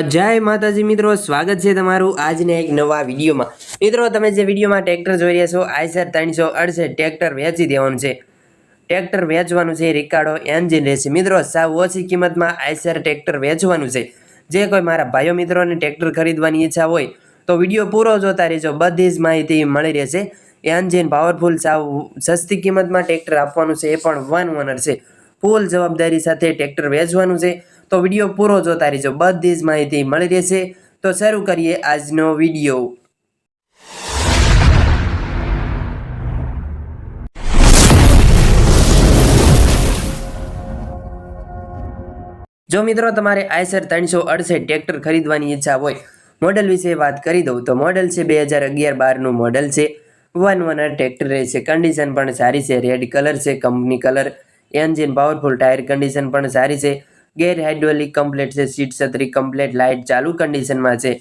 જય માતાજી મિત્રો, સ્વાગત છે તમારું આજના એક નવા વિડીયોમાં. મિત્રો, તમે જે વિડીયોમાં ટ્રેક્ટર જોઈ રહ્યા છો, આઈસર ત્રણસો અડસઠ ટ્રેક્ટર વેચી દેવાનું છે. ટ્રેક્ટર વેચવાનું છે રિકાર્ડો એન્જિન રહેશે. મિત્રો, સાવ ઓછી કિંમતમાં આઈસર ટ્રેક્ટર વેચવાનું છે. જે કોઈ મારા ભાઈઓ મિત્રોને ટ્રેક્ટર ખરીદવાની ઈચ્છા હોય, તો વીડિયો પૂરો જોતા રહેજો. બધી જ માહિતી મળી રહેશે. એન્જિન પાવરફુલ, સાવ સસ્તી કિંમતમાં ટ્રેક્ટર આપવાનું છે. એ પણ વન ઓનર છે. ફૂલ જવાબદારી સાથે ટ્રેક્ટર વેચવાનું છે. તો વીડિયો પૂરો જોતા રહેજો. બધી જ માહિતી મળી રહેશે. તો શરૂ કરીએ આજનો વીડિયો. જો મિત્રો તમારે આઈસર ત્રણસો અડસઠ ટ્રેક્ટર ખરીદવાની ઈચ્છા હોય, મોડલ વિશે વાત કરી દઉં તો મોડલ છે બે હજાર અગિયાર બારનું મોડલ છે. વન વનર ટ્રેક્ટર રહેશે. કન્ડિશન પણ સારી છે. રેડ કલર છે, company colour. Engine powerful tyre condition પણ સારી છે. ગેર હાઇડ્રોલિક કમ્પ્લેટ છે, સીટ છત્રી કમ્પ્લેટ, લાઇટ ચાલુ કન્ડિશનમાં છે.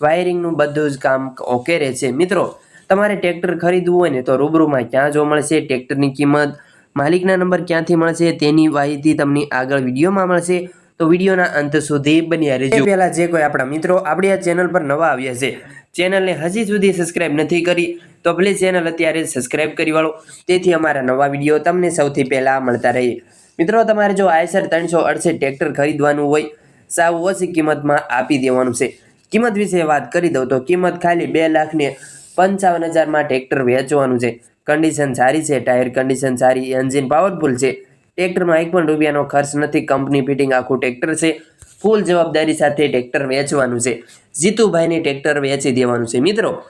વાયરિંગનું બધું જ કામ ઓકે રહેશે મિત્રો, તમારે ટ્રેક્ટર ખરીદવું હોય ને તો રૂબરૂમાં ક્યાં જોવા મળશે? ટ્રેક્ટરની કિંમત માલિકના નંબર ક્યાંથી મળશે? તેની માહિતી તમને આગળ વિડીયોમાં મળશે. તો વિડીયોના અંત સુધી બન્યા રહેજો. પહેલા જે કોઈ આપણા મિત્રો આપણી આ ચેનલ પર નવા આવ્યા છે, ચેનલને હજી સુધી સબસ્ક્રાઇબ નથી કરી, તો પ્લીઝ ચેનલ અત્યારે સબસ્ક્રાઇબ કરી વાળો. તેથી અમારા નવા વીડિયો તમને સૌથી પહેલાં મળતા રહે મિત્રો, તમારે જો આયસર ત્રણસો અડસઠ ટ્રેક્ટર ખરીદવાનું હોય, સાવ ઓછી કિંમતમાં આપી દેવાનું છે. કિંમત વિશે વાત કરી દઉં તો કિંમત ખાલી બે લાખને પંચાવન હજારમાં ટ્રેક્ટર વેચવાનું છે. કન્ડિશન સારી છે, ટાયર કન્ડિશન સારી, એન્જિન પાવરફુલ છે. ટ્રેક્ટરમાં એક પણ રૂપિયાનો ખર્ચ નથી, કંપની ફિટિંગ આખું ટ્રેક્ટર છે. ફૂલ જવાબદારી સાથે ટ્રેક્ટર વેચવાનું છે. જીતુભાઈને ટ્રેક્ટર વેચી દેવાનું છે. મિત્રો,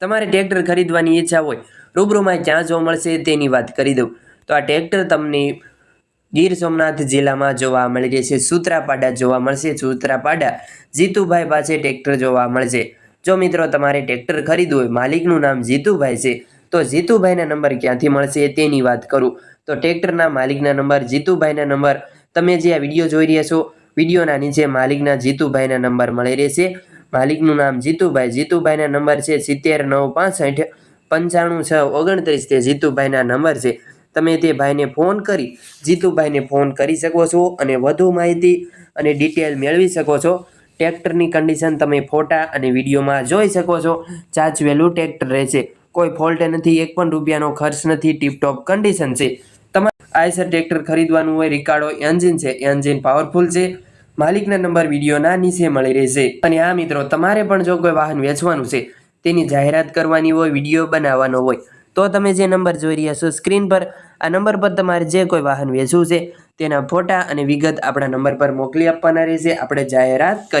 તમારે ટ્રેક્ટર ખરીદવાની ઈચ્છા હોય, રૂબરૂમાં ક્યાં જોવા મળશે તેની વાત કરી દઉં. તો આ ટ્રેક્ટર તમને ગીર સોમનાથ જિલ્લામાં જોવા મળી રહેશે. સૂત્રાપાડા જોવા મળશે. સૂત્રાપાડા જીતુભાઈ પાસે ટ્રેક્ટર જોવા મળશે. જો મિત્રો તમારે ટ્રેક્ટર ખરીદવું હોય, માલિકનું નામ જીતુભાઈ છે, તો જીતુભાઈના નંબર ક્યાંથી મળશે તેની વાત કરું. તો ટ્રેક્ટરના માલિકના નંબર, જીતુભાઈના નંબર, તમે જે આ વીડિયો જોઈ રહ્યા છો, વિડીયોના નીચે માલિકના જીતુભાઈના નંબર મળી રહેશે. માલિકનું નામ જીતુભાઈ, જીતુભાઈના નંબર છે સિત્તેર, નવ, પાસઠ, પંચાણું, છ, ઓગણત્રીસ, તે જીતુભાઈના નંબર છે. તમે તે ભાઈને ફોન કરી, જીતુભાઈને ફોન કરી શકો છો અને વધુ માહિતી અને ડિટેલ મેળવી શકો છો. ટ્રેક્ટરની કન્ડિશન તમે ફોટા અને વિડીયોમાં જોઈ શકો છો. ચાચવેલું ટ્રેક્ટર રહેશે કોઈ ફોલ્ટ નથી, એક પણ રૂપિયાનો ખર્ચ નથી ટીપટોપ કન્ડિશન છે. તમારે આઈસર ટ્રેક્ટર ખરીદવાનું હોય રિકાર્ડો એન્જિન છે. એન્જિન પાવરફુલ છે. માલિકના નંબર વિડીયોના નીચે મળી રહેશે. અને આ મિત્રો, તમારે પણ જો કોઈ વાહન વેચવાનું છે, તેની જાહેરાત કરવાની હોય, વીડિયો બનાવવાનો હોય તો તમે જે નંબર જોઈ રહ્યા છો સ્ક્રીન પર, આ નંબર પર તમારે જે કોઈ વાહન વેચવું છે તેના ફોટા અને વિગત આપણા નંબર પર મોકલી આપવાના રહેશે. આપણે જાહેરાત કરી